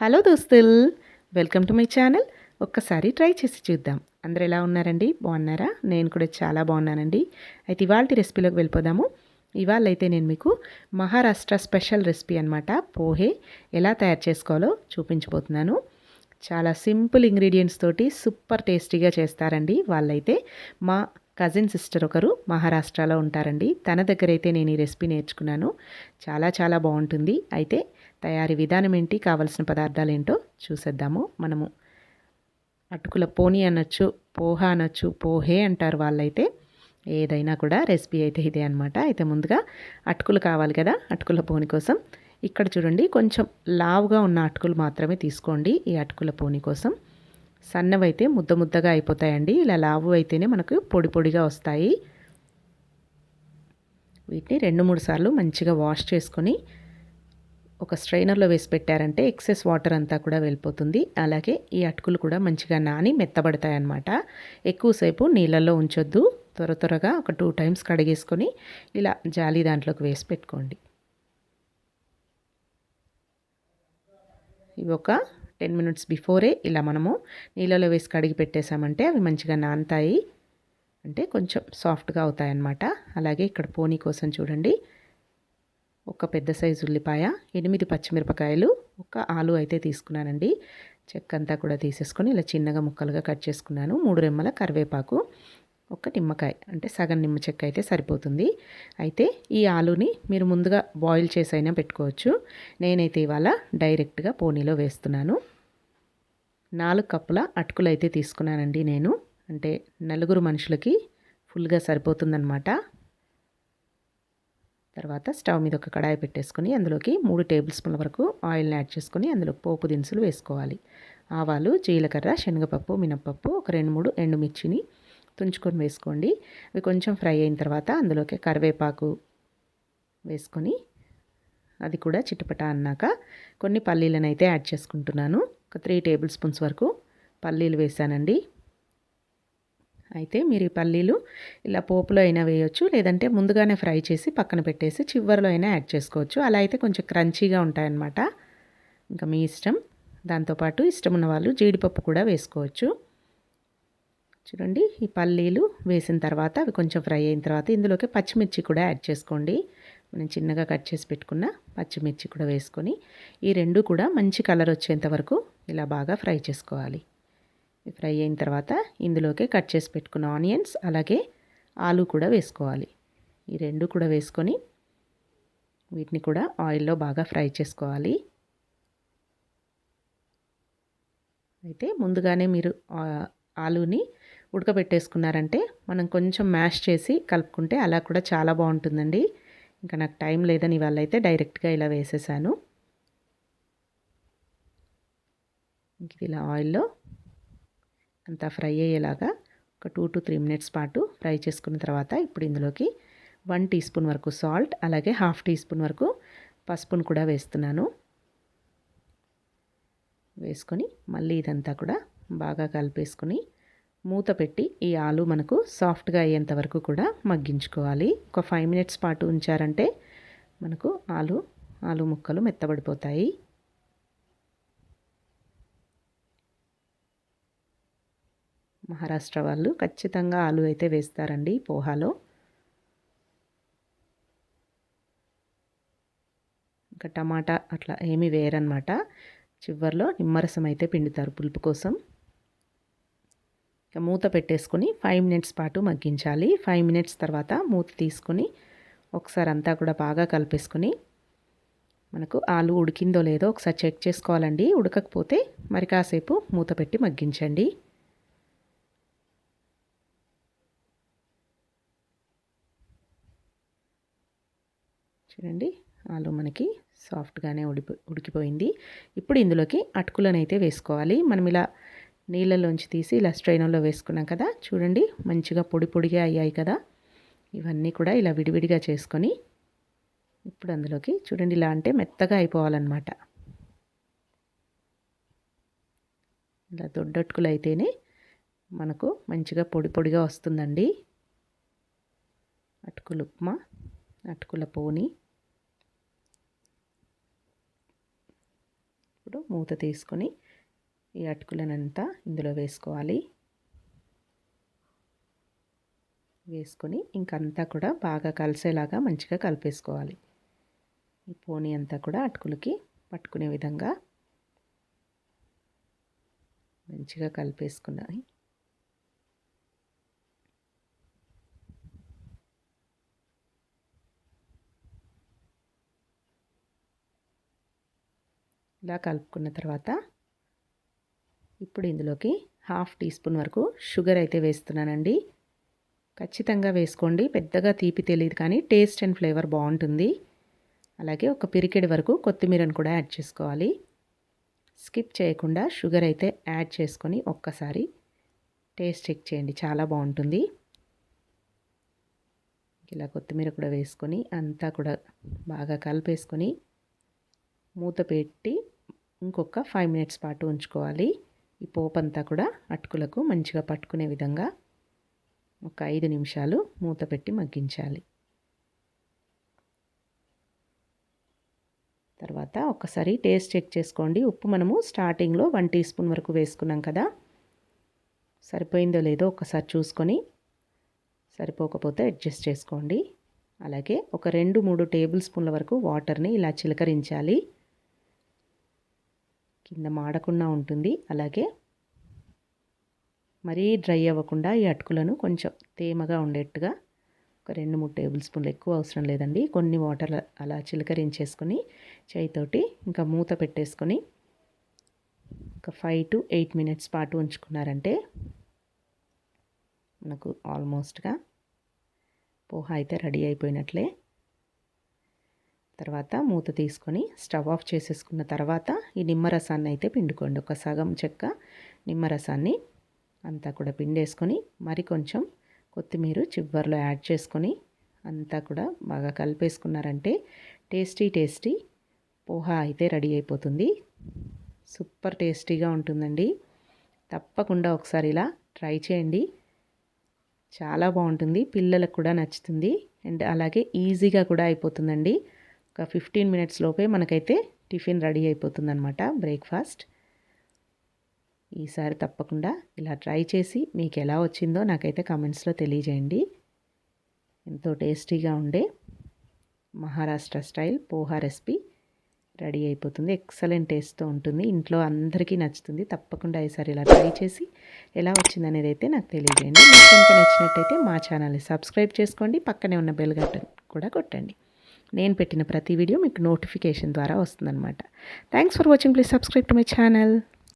Hello దోస్తుల్ welcome to my channel. ఒక్కసారి try చేసి చూద్దాం. అందరు ఎలా ఉన్నారండి? బాగున్నారా? నేను కూడా చాలా బాగున్నానండి. అయితే ఇవాళ రెసిపీలోకి వెళ్ళిపోదాము. ఇవాళ అయితే నేను మీకు మహారాష్ట్ర స్పెషల్ రెసిపీ అనమాట పోహే ఎలా తయారు చేసుకోవాలో చూపించబోతున్నాను. చాలా సింపుల్ ఇంగ్రీడియంట్స్ తోటి సూపర్ టేస్టీగా చేస్తారండి వాళ్ళైతే. మా కజిన్ సిస్టర్ ఒకరు మహారాష్ట్రలో ఉంటారండి. తన దగ్గర అయితే నేను ఈ రెసిపీ నేర్చుకున్నాను. చాలా చాలా బాగుంటుంది. అయితే తయారీ విధానం ఏంటి కావలసిన పదార్థాలు ఏంటో చూసేద్దాము. మనము అటుకుల పోనీ అనొచ్చు పోహ అనొచ్చు పోహే అంటారు వాళ్ళైతే. ఏదైనా కూడా రెసిపీ అయితే ఇదే అనమాట అయితే ముందుగా అటుకులు కావాలి కదా అటుకుల పోని కోసం. ఇక్కడ చూడండి కొంచెం లావుగా ఉన్న అటుకులు మాత్రమే తీసుకోండి ఈ అటుకుల పోని కోసం. సన్నవైతే ముద్ద ముద్దగా అయిపోతాయండి. ఇలా లావు అయితేనే మనకు పొడి పొడిగా వస్తాయి. వీటిని రెండు మూడు సార్లు మంచిగా వాష్ చేసుకొని ఒక స్ట్రైనర్లో వేసి పెట్టారంటే ఎక్సెస్ వాటర్ అంతా కూడా వెళ్ళిపోతుంది. అలాగే ఈ అటుకులు కూడా మంచిగా నాని మెత్తబడతాయి అన్నమాట ఎక్కువసేపు నీళ్ళల్లో ఉంచొద్దు. త్వర త్వరగా ఒక టూ టైమ్స్ కడిగేసుకొని ఇలా జాలి దాంట్లోకి వేసి పెట్టుకోండి. ఇవి ఒక టెన్ మినిట్స్ బిఫోరే ఇలా మనము నీళ్ళలో వేసి కడిగి పెట్టేశామంటే అవి మంచిగా నానతాయి. అంటే కొంచెం సాఫ్ట్గా అవుతాయి అన్నమాట అలాగే ఇక్కడ పోనీ కోసం చూడండి. ఒక పెద్ద సైజు ఉల్లిపాయ ఎనిమిది పచ్చిమిరపకాయలు ఒక ఆలు అయితే తీసుకున్నానండి. చెక్క అంతా కూడా తీసేసుకొని ఇలా చిన్నగా ముక్కలుగా కట్ చేసుకున్నాను. మూడు రెమ్మల కరివేపాకు ఒక నిమ్మకాయ అంటే సగం నిమ్మ చెక్క అయితే సరిపోతుంది. అయితే ఈ ఆలుని మీరు ముందుగా బాయిల్ చేసైనా పెట్టుకోవచ్చు. నేనైతే ఇవాళ డైరెక్ట్గా పోనీలో వేస్తున్నాను. నాలుగు కప్పుల అటుకులు అయితే తీసుకున్నానండి నేను. అంటే నలుగురు మనుషులకి ఫుల్గా సరిపోతుందన్నమాట. తర్వాత స్టవ్ మీద ఒక కడాయి పెట్టేసుకొని అందులోకి మూడు టేబుల్ స్పూన్ల వరకు ఆయిల్ని యాడ్ చేసుకొని అందులో పోపు దినుసులు వేసుకోవాలి. ఆవాలు జీలకర్ర శనగపప్పు మినప్పప్పు ఒక రెండు మూడు ఎండుమిర్చిని తుంచుకొని వేసుకోండి. అవి కొంచెం ఫ్రై అయిన తర్వాత అందులోకి కరివేపాకు వేసుకొని అది కూడా చిటపట అన్నాక కొన్ని పల్లీలను అయితే యాడ్ చేసుకుంటున్నాను. ఒక త్రీ టేబుల్ స్పూన్స్ వరకు పల్లీలు వేసానండి అయితే మీరు ఈ పల్లీలు ఇలా పోపులో అయినా వేయొచ్చు లేదంటే ముందుగానే ఫ్రై చేసి పక్కన పెట్టేసి చివరిలో అయినా యాడ్ చేసుకోవచ్చు. అలా అయితే కొంచెం క్రంచీగా ఉంటాయన్నమాట. ఇంకా మీ ఇష్టం. దాంతోపాటు ఇష్టం ఉన్న వాళ్ళు జీడిపప్పు కూడా వేసుకోవచ్చు. చూడండి ఈ పల్లీలు వేసిన తర్వాత అవి కొంచెం ఫ్రై అయిన తర్వాత ఇందులోకి పచ్చిమిర్చి కూడా యాడ్ చేసుకోండి. మనం చిన్నగా కట్ చేసి పెట్టుకున్న పచ్చిమిర్చి కూడా వేసుకొని ఈ రెండు కూడా మంచి కలర్ వచ్చేంత వరకు ఇలా బాగా ఫ్రై చేసుకోవాలి. ఫ్రై అయిన తర్వాత ఇందులోకి కట్ చేసి పెట్టుకున్న ఆనియన్స్ అలాగే ఆలు కూడా వేసుకోవాలి. ఈ రెండు కూడా వేసుకొని వీటిని కూడా ఆయిల్లో బాగా ఫ్రై చేసుకోవాలి. అయితే ముందుగానే మీరు ఆలుని ఉడకబెట్టేసుకున్నారంటే మనం కొంచెం మ్యాష్ చేసి కలుపుకుంటే అలా కూడా చాలా బాగుంటుందండి. ఇంకా నాకు టైం లేదని ఇవాళ అయితే డైరెక్ట్గా ఇలా వేసేసాను. ఇంక ఇలా ఆయిల్లో అంతా ఫ్రై అయ్యేలాగా ఒక టూ టు త్రీ మినిట్స్ పాటు ఫ్రై చేసుకున్న తర్వాత ఇప్పుడు ఇందులోకి వన్ టీ స్పూన్ వరకు సాల్ట్ అలాగే హాఫ్ టీ స్పూన్ వరకు పసుపును కూడా వేస్తున్నాను. వేసుకొని మళ్ళీ ఇదంతా కూడా బాగా కలిపేసుకొని మూత పెట్టి ఈ ఆలు మనకు సాఫ్ట్గా అయ్యేంత వరకు కూడా మగ్గించుకోవాలి. ఒక ఫైవ్ మినిట్స్ పాటు ఉంచారంటే మనకు ఆలు ఆలు ముక్కలు మెత్తబడిపోతాయి. మహారాష్ట్ర వాళ్ళు ఖచ్చితంగా ఆలు అయితే వేస్తారండి పోహాలో. ఇంకా టమాటా అట్లా ఏమీ వేయరనమాట చివరిలో నిమ్మరసం అయితే పిండుతారు పులుపు కోసం. ఇక మూత పెట్టేసుకొని ఫైవ్ మినిట్స్ పాటు మగ్గించాలి. ఫైవ్ మినిట్స్ తర్వాత మూత తీసుకొని ఒకసారి అంతా కూడా బాగా కలిపేసుకొని మనకు ఆలు ఉడికిందో లేదో ఒకసారి చెక్ చేసుకోవాలండి. ఉడకకపోతే మరి కాసేపు మూత పెట్టి మగ్గించండి. చూడండి. ఆలు మనకి సాఫ్ట్గానే ఉడిపో ఉడికిపోయింది. ఇప్పుడు ఇందులోకి అటుకులను అయితే వేసుకోవాలి. మనం ఇలా నీళ్ళలోంచి తీసి ఇలా స్ట్రైనర్లో వేసుకున్నాం కదా. చూడండి మంచిగా పొడి పొడిగా అయ్యాయి కదా. ఇవన్నీ కూడా ఇలా విడివిడిగా చేసుకొని ఇప్పుడు అందులోకి చూడండి ఇలా అంటే మెత్తగా అయిపోవాలన్నమాట. ఇలా దొడ్డట్టుకులు అయితేనే మనకు మంచిగా పొడి పొడిగా వస్తుందండి. అటుకులు ఉప్మా అటుకుల పోనీ. ఇప్పుడు మూత తీసుకొని ఈ అటుకులనంతా ఇందులో వేసుకోవాలి. వేసుకొని ఇంకంతా కూడా బాగా కలిసేలాగా మంచిగా కలిపేసుకోవాలి. ఈ పోనీ అంతా కూడా అటుకులకి పట్టుకునే విధంగా మంచిగా కలిపేసుకున్నాయి. ఇలా కలుపుకున్న తర్వాత ఇప్పుడు ఇందులోకి హాఫ్ టీ స్పూన్ వరకు షుగర్ అయితే వేస్తున్నానండి. ఖచ్చితంగా వేసుకోండి. పెద్దగా తీపి తెలియదు కానీ టేస్ట్ అండ్ ఫ్లేవర్ బాగుంటుంది. అలాగే ఒక పిరికెడి వరకు కొత్తిమీరను కూడా యాడ్ చేసుకోవాలి. స్కిప్ చేయకుండా షుగర్ అయితే యాడ్ చేసుకొని ఒక్కసారి టేస్ట్ చెక్ చేయండి. చాలా బాగుంటుంది. ఇలా కొత్తిమీర కూడా వేసుకొని అంతా కూడా బాగా కలిపేసుకొని మూత పెట్టి ఇంకొక ఫైవ్ మినిట్స్ పాటు ఉంచుకోవాలి. ఈ పోపు అంతా కూడా అటుకులకు మంచిగా పట్టుకునే విధంగా ఒక ఐదు నిమిషాలు మూత పెట్టి మగ్గించాలి. తర్వాత ఒకసారి టేస్ట్ చెక్ చేసుకోండి. ఉప్పు మనము స్టార్టింగ్లో వన్ టీ స్పూన్ వరకు వేసుకున్నాం కదా. సరిపోయిందో లేదో ఒకసారి చూసుకొని సరిపోకపోతే అడ్జస్ట్ చేసుకోండి. అలాగే ఒక రెండు మూడు టేబుల్ స్పూన్ల వరకు వాటర్ని ఇలా చిలకరించాలి. కింద మాడకుండా ఉంటుంది. అలాగే మరీ డ్రై అవ్వకుండా ఈ అటుకులను కొంచెం తేమగా ఉండేట్టుగా ఒక రెండు మూడు టేబుల్ స్పూన్లు ఎక్కువ అవసరం లేదండి. కొన్ని వాటర్ అలా చిలకరించేసుకొని చేయితోటి ఇంకా మూత పెట్టేసుకొని ఒక ఫైవ్ టు ఎయిట్ మినిట్స్ పాటు ఉంచుకున్నారంటే మనకు ఆల్మోస్ట్గా పోహా అయితే రెడీ అయిపోయినట్లే. తర్వాత మూత తీసుకొని స్టవ్ ఆఫ్ చేసేసుకున్న తర్వాత ఈ నిమ్మరసాన్ని అయితే పిండుకోండి. ఒక సగం చెక్క నిమ్మరసాన్ని అంతా కూడా పిండేసుకొని మరి కొంచెం కొత్తిమీర చివరిలో యాడ్ చేసుకొని అంతా కూడా బాగా కలిపేసుకున్నారంటే టేస్టీ టేస్టీ పోహా అయితే రెడీ అయిపోతుంది. సూపర్ టేస్టీగా ఉంటుందండి. తప్పకుండా ఒకసారి ఇలా ట్రై చేయండి. చాలా బాగుంటుంది. పిల్లలకు కూడా నచ్చుతుంది. అండ్ అలాగే ఈజీగా కూడా అయిపోతుందండి. ఒక ఫిఫ్టీన్ మినిట్స్ లోపే మనకైతే టిఫిన్ రెడీ అయిపోతుందనమాట బ్రేక్ఫాస్ట్. ఈసారి తప్పకుండా ఇలా ట్రై చేసి మీకు ఎలా వచ్చిందో నాకైతే కమెంట్స్లో తెలియజేయండి. ఎంతో టేస్టీగా ఉండే Maharashtra style poha recipe ready అయిపోతుంది. ఎక్సలెంట్ టేస్ట్తో ఉంటుంది. ఇంట్లో అందరికీ నచ్చుతుంది. తప్పకుండా ఈసారి ఇలా ట్రై చేసి ఎలా వచ్చింది అనేది అయితే నాకు తెలియజేయండి. మీకు కనుక నచ్చినట్టయితే మా ఛానల్ని సబ్స్క్రైబ్ చేసుకోండి. పక్కనే ఉన్న బెల్ గట్టన్ కూడా కొట్టండి. నేను పెట్టిన ప్రతి వీడియో మీకు నోటిఫికేషన్ ద్వారా వస్తుందన్నమాట. Thanks for watching please subscribe to my channel